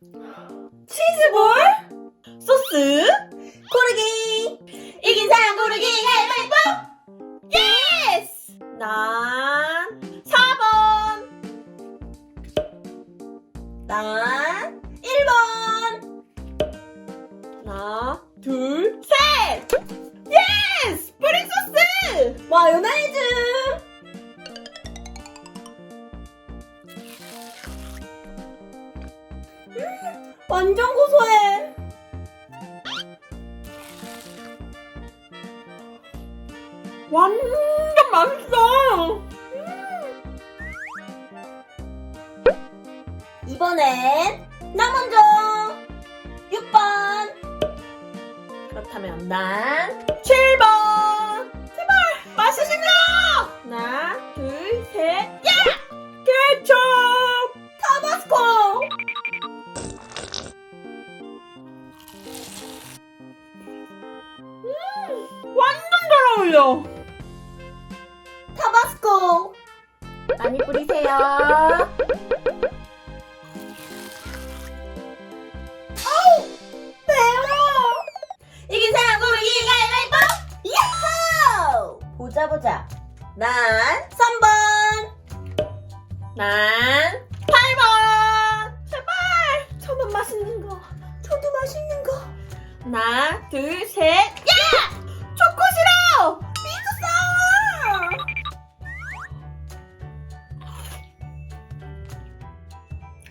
치즈볼? 소스? 고르기! 이긴 사람 고르기 가위바위보! 예스! 난 4번! 난 1번! 하나, 둘, 셋! 예스! 뿌링 소스! 마요네즈! 완전 고소해! 완전 맛있어! 이번엔 나 먼저 6번 그렇다면 난 7번 어울려 타바스코 많이 뿌리세요 매워! 이긴 사람 고르기 가위바위보! 야호! 보자 보자. 난 3번. 난 8번. 제발! 저만 맛있는 거. 저도 맛있는 거. 하나, 둘, 셋.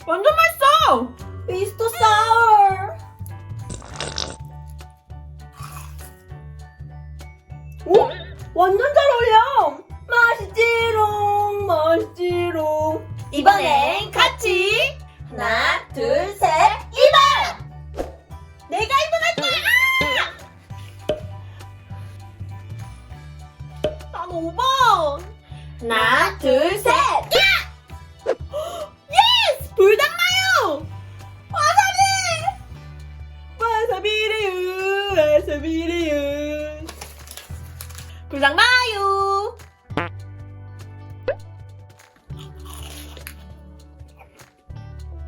완전 맛있어! 미스터 사워! 오! 완전 잘 어울려! 맛있지롱! 맛있지롱! 이번엔 같이! 하나, 둘, 셋, 2번! 내가 2번 할 거야! 난 5번! 하나, 둘, 셋! 불닭 마요! 와사비! 와사비래요! 와사비래요! 불닭 마요!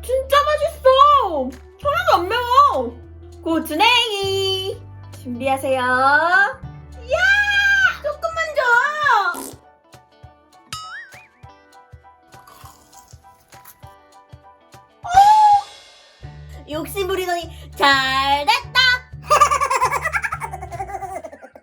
진짜 맛있어! 하나도 안 매워! 고추냉이! 준비하세요. 욕심 부리더니 잘 됐다.